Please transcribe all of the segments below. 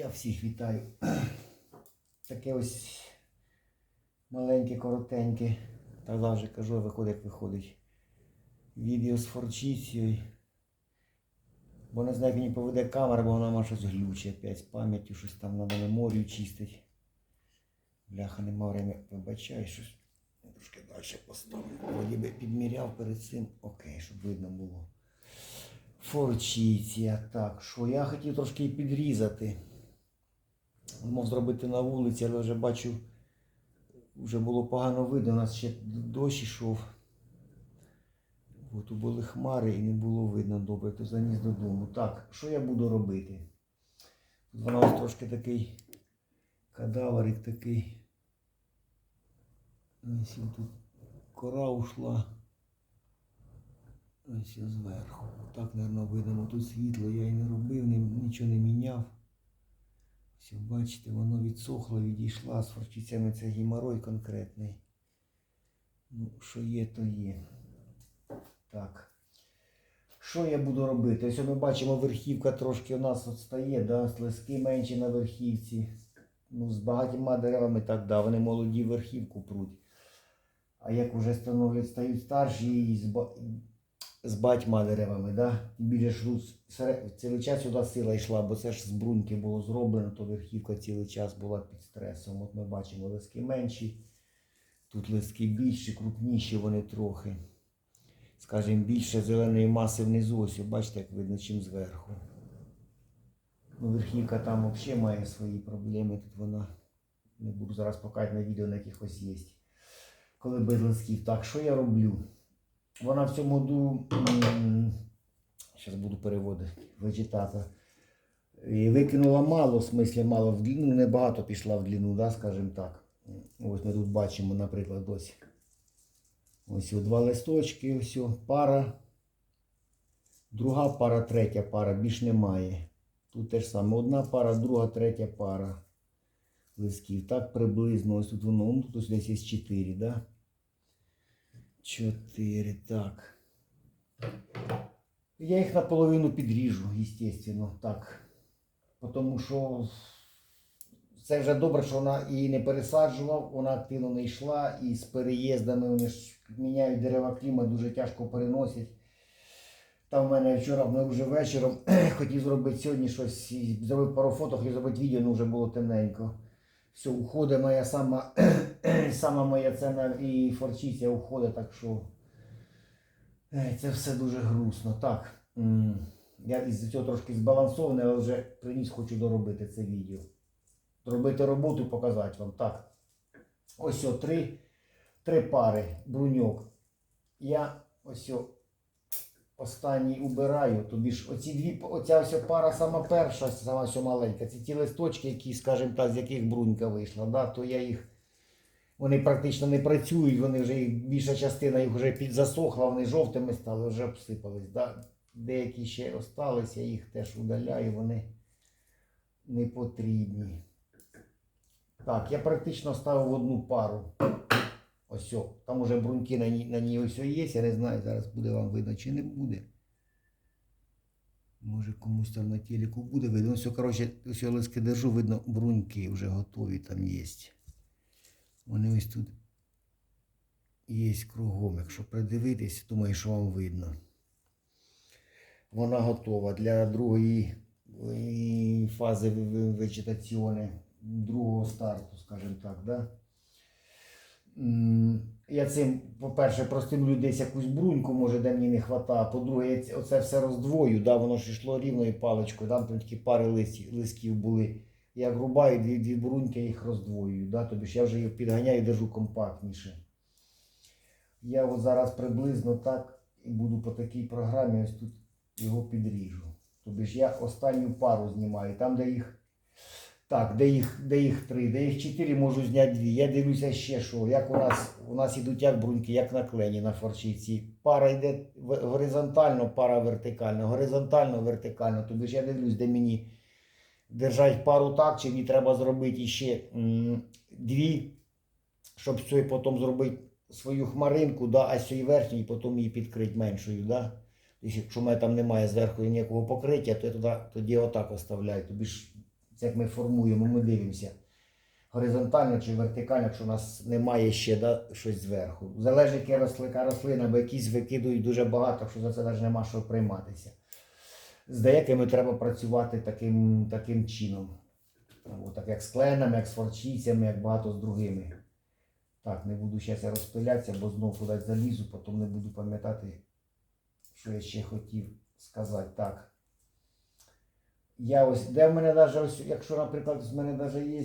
Я всіх вітаю. Таке ось маленьке, коротеньке. Так завжди кажу, виходить, як виходить. Відео з форчицією. Бо не знаю, як мені поведе камера, бо вона має щось глюче опять з пам'яттю, щось там треба меморію чистити. Бляха, нема времени, вибачай, щось трошки далі поставлю. Вроді би підміряв перед цим. Окей, щоб видно було. Форчиція. Так, що я хотів трошки підрізати. Мав зробити на вулиці, але вже бачу, вже було погано видно, у нас ще дощ йшов. Бо тут були хмари і не було видно добре, то заніс додому. Так, що я буду робити? Тут вона ось трошки такий кадаврик такий. Ось тут кора ушла. Ось я зверху. Так, мабуть, видно, тут світло я і не робив, нічого не міняв. Все, бачите, воно відсохло, відійшла з форчицями це геморой конкретний. Ну, що є, то є. Так. Що я буду робити? Ось ми бачимо, верхівка трошки у нас відстає, да? слизьки менші на верхівці. Ну, з багатьма деревами так, да, вони молоді верхівку пруть. А як вже становлять, стають старші і з, батьма деревами, да? Ж тут цілий час сюди сила йшла, бо це ж з бруньки було зроблено, то верхівка цілий час була під стресом. От ми бачимо лиски менші, тут лиски більші, крупніші вони трохи. Скажімо, більше зеленої маси внизу, ось бачите, як видно, чим зверху. Ну, верхівка там взагалі має свої проблеми. Тут вона не буду зараз показувати на відео, на якихось є. Коли без лисків. Так, що я роблю? Вона в цьому году, зараз буду переводити, вичитати. І викинула мало, в смислі мало в длину, небагато пішла в длину, да, скажімо так. Ось ми тут бачимо, наприклад, ось. Ось два листочки, ось пара. Друга пара, третя пара, більш немає. Тут теж саме одна пара, друга, третя пара листків. Так приблизно. Ось тут воно, ну тут ось десь є 4, да? 4, так. Я їх наполовину підріжу, естественно, так. Тому що це вже добре, що вона її не пересаджував, вона активно не йшла і з переїздами вони ж міняють дерева клімат, дуже тяжко переносять. Там в мене вчора ми вже вечором хотів зробити сьогодні щось, зробив пару фото, хотів зробити відео, але вже було темненько. Все, уходить моя сама, сама моя ціна і форчиця уходить, так що е, це все дуже грустно. Так, я із цього трошки збалансований, але вже приніс, хочу доробити це відео. Зробити роботу показати вам. Так. Ось о, три, три пари бруньок. Я ось о, останній убираю. Тобі ж оці дві, оця ось пара сама перша, сама ось маленька. Це ті листочки, які, скажімо так, з яких брунька вийшла. Да? То я їх. Вони практично не працюють, вони вже їх- більша частина їх вже підзасохла, вони жовтими стали, вже обсипались. Да? Деякі ще остались, я їх теж удаляю, вони не потрібні. Так, я практично ставив одну пару. Ось, там уже бруньки на ній, на ній ось є, я не знаю, зараз буде вам видно чи не буде. Може комусь там на телеку буде видно. Ось, коротше, ось я лиски держу, видно, бруньки вже готові там є. Вони ось тут є кругом. Якщо придивитись, думаю, що вам видно. Вона готова для другої е, фази вегетаціони, другого старту, скажімо так. Да? Я цим, по-перше, простимлю десь якусь бруньку, може, де мені не вистачає. По-друге, я оце все роздвою, да? воно ж йшло рівною паличкою, там такі пари листів, були. Я врубаю дві, дві бруньки, я їх роздвоюю. Да? Ж я вже їх підганяю, і держу компактніше. Я от зараз приблизно так і буду по такій програмі ось тут його підріжу. Тобто ж я останню пару знімаю, там, де їх. Так, де їх, де їх три, де їх чотири, можу зняти дві. Я дивлюся ще, що як у нас у нас ідуть як бруньки, як наклені на форчиці. Пара йде горизонтально, пара вертикально, горизонтально, вертикально. Тобто ж я дивлюсь, де мені держать пару так, чи мені треба зробити ще дві, щоб цієї потім зробити свою хмаринку, да, а з цієї верхньої потім її підкрити меншою. Да? Тобто, якщо в мене там немає зверху ніякого покриття, то я туди, тоді отак оставляю. Тобі ж як ми формуємо, ми дивимося. Горизонтально чи вертикально, якщо у нас немає ще да, щось зверху. Залежить, яка рослина, бо якісь викидують дуже багато, що за це навіть нема що прийматися. З деякими треба працювати таким, таким чином. О, так як з кленами, як з форчицями, як багато з другими. Так, не буду зараз розпилятися, бо знову кудись залізу, потім не буду пам'ятати, що я ще хотів сказати. Так. Я ось, де в мене навіть ось, якщо, наприклад, в мене навіть є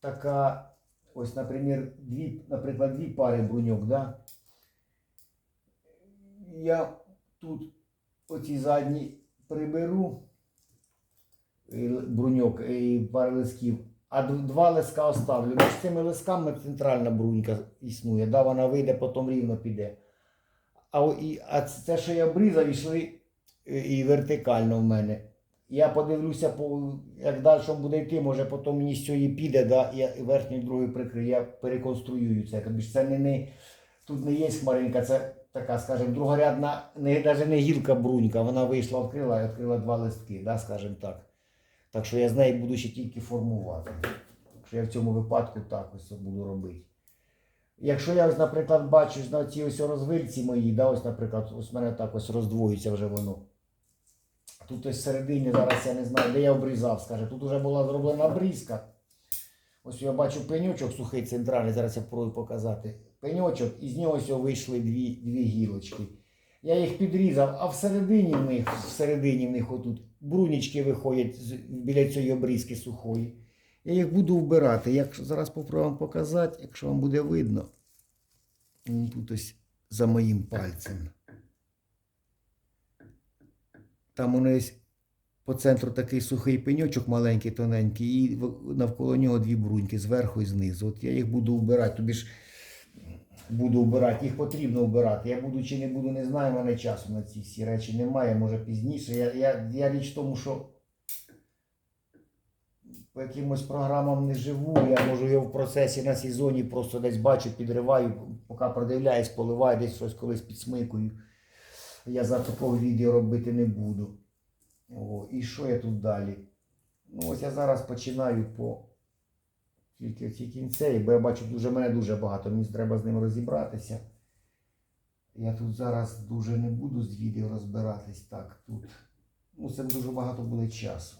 така, ось, наприклад, дві, наприклад, дві пари бруньок, да? Я тут оці задні приберу бруньок і пари лисків, а два лиска оставлю. Між цими лисками центральна брунька існує, да, вона вийде, потім рівно піде. А, і, а це, що я обрізав, йшли і вертикально в мене. Я подивлюся, по, як далі буде йти, може потім мені з цієї піде, да, я верхню і другу прикрию, я переконструюю це. Тобі ж це не, не, тут не є хмаринка, це така, скажімо, другорядна, не, навіть не гілка брунька, вона вийшла, відкрила і відкрила два листки, да, скажімо так. Так що я з неї буду ще тільки формувати. Так що я в цьому випадку так ось буду робити. Якщо я, ось, наприклад, бачу на ці ось розвильці мої, да, ось, наприклад, ось в мене так ось роздвоюється вже воно. Тут ось всередині зараз я не знаю, де я обрізав, скаже. Тут вже була зроблена обрізка. Ось я бачу пеньочок сухий центральний, зараз я спробую показати. Пеньочок, і з нього ось вийшли дві, дві гілочки. Я їх підрізав, а всередині в них, всередині в них отут брунічки виходять біля цієї обрізки сухої. Я їх буду вбирати. Як зараз попробую вам показати, якщо вам буде видно. Тут ось за моїм пальцем. Там у неї по центру такий сухий пеньочок маленький, тоненький, і навколо нього дві бруньки зверху і знизу. От я їх буду вбирати. Тобі ж буду вбирати, їх потрібно вбирати. Я буду чи не буду, не знаю, в мене часу на ці всі речі немає, може пізніше. Я, я, я річ в тому, що по якимось програмам не живу, я можу його в процесі на сезоні просто десь бачу, підриваю, поки продивляюсь, поливаю, десь щось колись підсмикую. Я за такого відео робити не буду. О, і що я тут далі? Ну, ось я зараз починаю по тільки ці кінцеї, бо я бачу, дуже мене дуже багато, мені треба з ним розібратися. Я тут зараз дуже не буду з відео розбиратись. Так, тут. Ну, це дуже багато буде часу.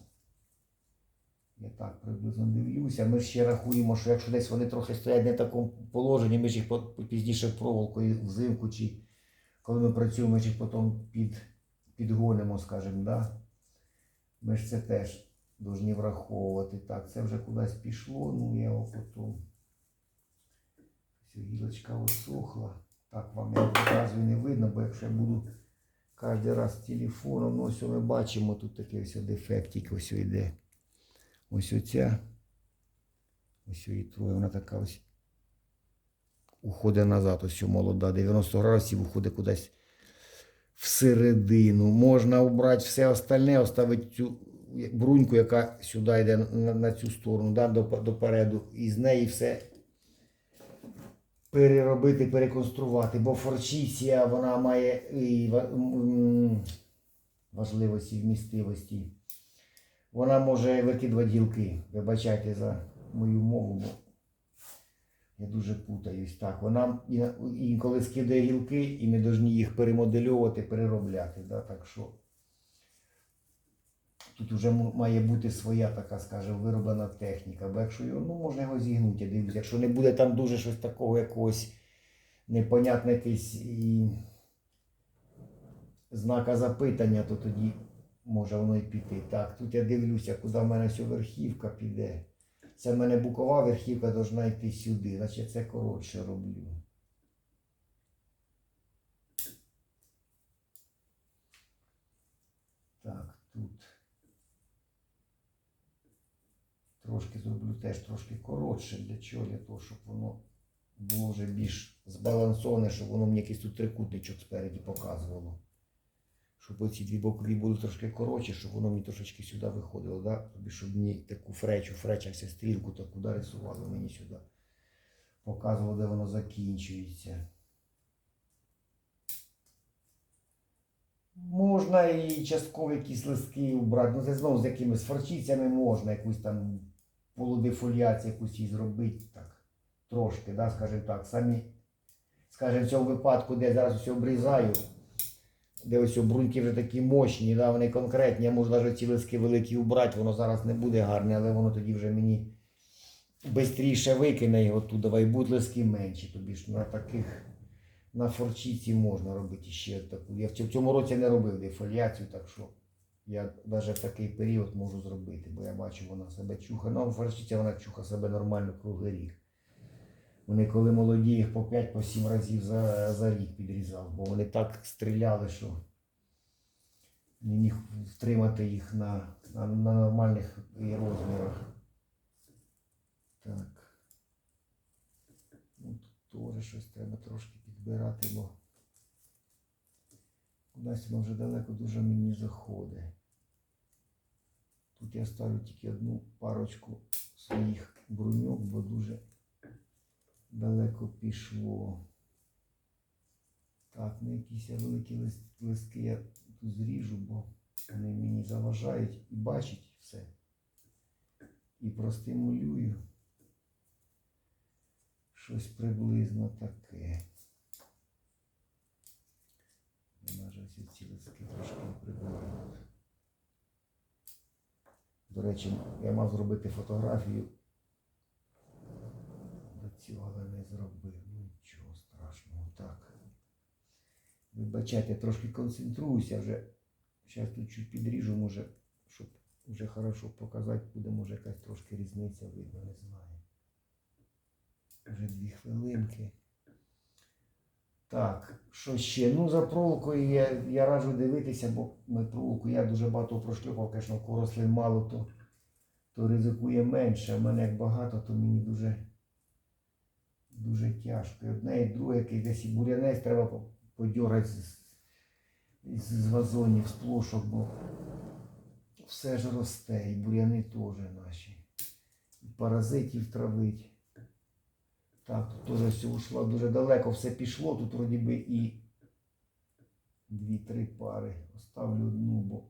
Я так приблизно дивлюся. Ми ще рахуємо, що якщо десь вони трохи стоять не в такому положенні, ми ж їх пізніше і взимку, чи коли ми працюємо, ми ж їх потім під, підгонимо, скажімо, да? Ми ж це теж повинні враховувати. Так, це вже кудись пішло, ну я потім. Гілочка осохла. Так, вам я показую не видно, бо якщо я буду кожен раз телефоном, ну ось ми бачимо, тут такий ось дефектик ось йде. Ось оця. Ось її троє, вона така ось уходить назад, ось молода, 90 градусів уходить кудись всередину. Можна обрати все остальне, оставити цю бруньку, яка сюди йде на, на цю сторону, да, допереду, і з неї все переробити, переконструвати. Бо форчиція вона має і важливості, вмістивості. Вона може викидувати гілки. Вибачайте за мою мову, бо я дуже путаюсь. Так, вона інколи скидає гілки, і ми повинні їх перемодельовувати, переробляти. Да? Так що тут вже має бути своя така, скажімо, вироблена техніка. Бо якщо його, ну, можна його зігнути, я дивлюсь. Якщо не буде там дуже щось такого якогось непонятне якийсь і знака запитання, то тоді може воно і піти. Так, тут я дивлюся, куди в мене ця верхівка піде. Це в мене бокова верхівка повинна йти сюди, значить це коротше роблю. Так, тут трошки зроблю теж трошки коротше. Для чого? Для того, щоб воно було вже більш збалансоване, щоб воно мені якийсь тут трикутничок спереді показувало. Щоб оці дві бокові були трошки коротші, щоб воно мені трошечки сюди виходило, да? Щоб мені таку фречу, фречався стрілку, таку да, рисувало мені сюди. Показувало, де воно закінчується. Можна і частково якісь листки убрати. Ну, це знову з якимись форчицями можна, якусь там полудефоліацію якусь зробити так. Трошки, да, скажімо так. Самі, скажімо, в цьому випадку, де я зараз все обрізаю, де ось бруньки вже такі мощні, да, вони конкретні, я можу навіть ці листки великі убрати, воно зараз не буде гарне, але воно тоді вже мені швидше викине його туди, і будуть листки менші. Тобі ж на таких на форчиці можна робити ще таку. Я в цьому році не робив дефоліацію, так що я навіть в такий період можу зробити, бо я бачу, вона себе чуха. Ну, форчиця вона чуха себе нормально круглий рік. Вони коли молоді, їх по 5-7 разів за, за рік підрізав, бо вони так стріляли, що не міг втримати їх на, на, на нормальних розмірах. Так. Ну, тут теж щось треба трошки підбирати, бо кудись вже далеко дуже мені заходить. Тут я ставлю тільки одну парочку своїх бруньок, бо дуже далеко пішло. Так, ну якісь великі листки я тут зріжу, бо вони мені заважають і бачать все. І простимулюю щось приблизно таке. Ці листки трошки прибираю. До речі, я мав зробити фотографію до цього, але не зробив. Ну нічого страшного. Так. Вибачайте, трошки концентруюся вже. Зараз тут чуть підріжу, може, щоб вже хорошо показати буде, може якась трошки різниця видно, не знаю. Вже дві хвилинки. Так, що ще? Ну, за проволокою я, я раджу дивитися, бо ми проволоку я дуже багато прошлюпав, звісно, рослин мало, то, то ризикує менше. В мене як багато, то мені дуже, дуже тяжко. І одне, і друге, який десь і бурянець треба по- подьорати з, з, з вазонів, з плошок, бо все ж росте, і буряни теж наші. І паразитів травить. Так, тут теж все ушло дуже далеко, все пішло, тут вроді би і дві-три пари. Оставлю одну, бо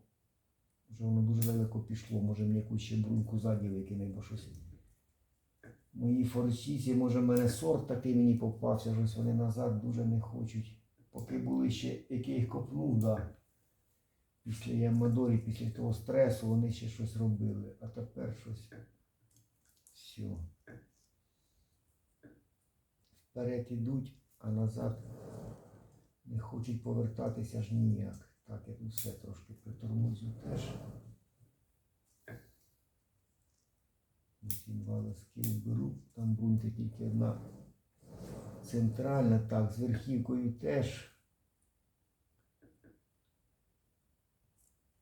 вже воно дуже далеко пішло. Може мені якусь ще бруньку ззаді викине, бо щось. Мої форсісі, може в мене сорт такий мені попався, щось вони назад дуже не хочуть. Поки були ще, який їх копнув, да. Після Ямадорі, після того стресу вони ще щось робили. А тепер щось. Все вперед ідуть, а назад не хочуть повертатися аж ніяк. Так, я тут все трошки притормозю теж. Ці два лиски вберу. Там брунька тільки одна центральна, так, з верхівкою теж.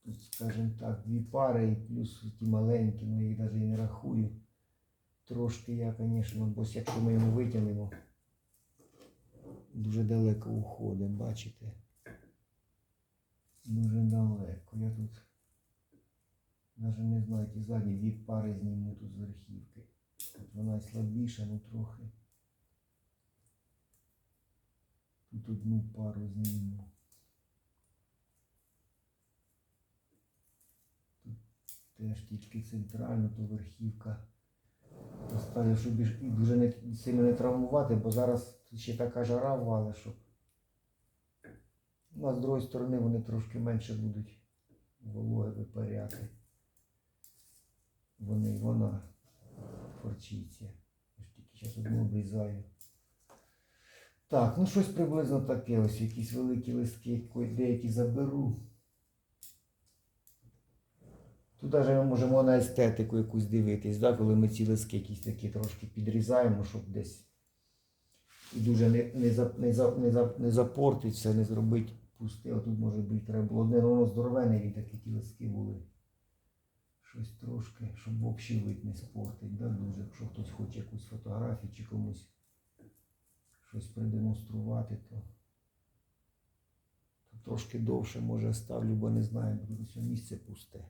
Тут, скажімо так, дві пари і плюс ті маленькі, ну їх навіть і не рахую. Трошки я, звісно, бо якщо ми його витягнемо, дуже далеко уходимо, бачите? Дуже далеко. Я тут навіть не знаю, ті задні дві пари зніму тут з верхівки. Тут вона слабіша, ну трохи. Тут одну пару зніму. Тут теж тільки центрально, то верхівка. Поставлю, щоб більш- дуже не, сильно не травмувати, бо зараз ще така жара вали, що ну, а з другої сторони вони трошки менше будуть вологи випаряти. Вони і вона форчиться. Я ж тільки зараз одну обрізаю. Так, ну щось приблизно таке. Ось якісь великі листки, деякі заберу. Тут навіть ми можемо на естетику якусь дивитись, да, коли ми ці лиски якісь такі трошки підрізаємо, щоб десь дуже не, не, за, не, за, не, за, не запортить все, не зробити пусте. Отут може бути треба було одне, воно здоровене і такі ті лиски були. Щось трошки, щоб общий вид не спортить, да, дуже. Якщо хтось хоче якусь фотографію чи комусь щось продемонструвати, то трошки довше може ставлю, бо не знаю, бо все місце пусте.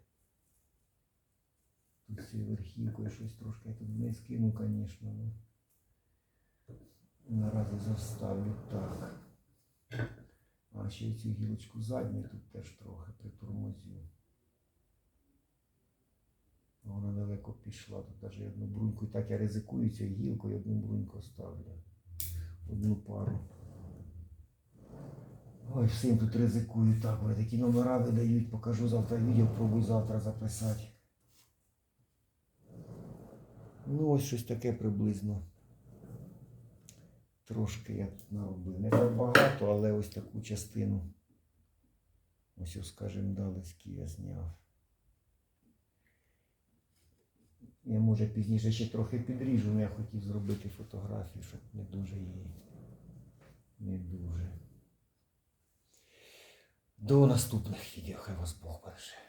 Цією верхівкою щось трошки я тут вниз кину, звісно. Ну. Наразі заставлю так. А ще цю гілочку задню тут теж трохи притормозю. Вона далеко пішла, тут навіть одну бруньку, і так я ризикую цією гілкою, одну бруньку ставлю. Одну пару. Ой, всім тут ризикую. Так, вони такі номера видають, покажу завтра відео, пробую завтра записати. Ну, ось щось таке приблизно. Трошки я тут наробив. Не так багато, але ось таку частину. Ось, ось, скажімо, далеський я зняв. Я може пізніше ще трохи підріжу, але я хотів зробити фотографію, щоб не дуже її. Не дуже. До наступних відео, хай вас Бог береже.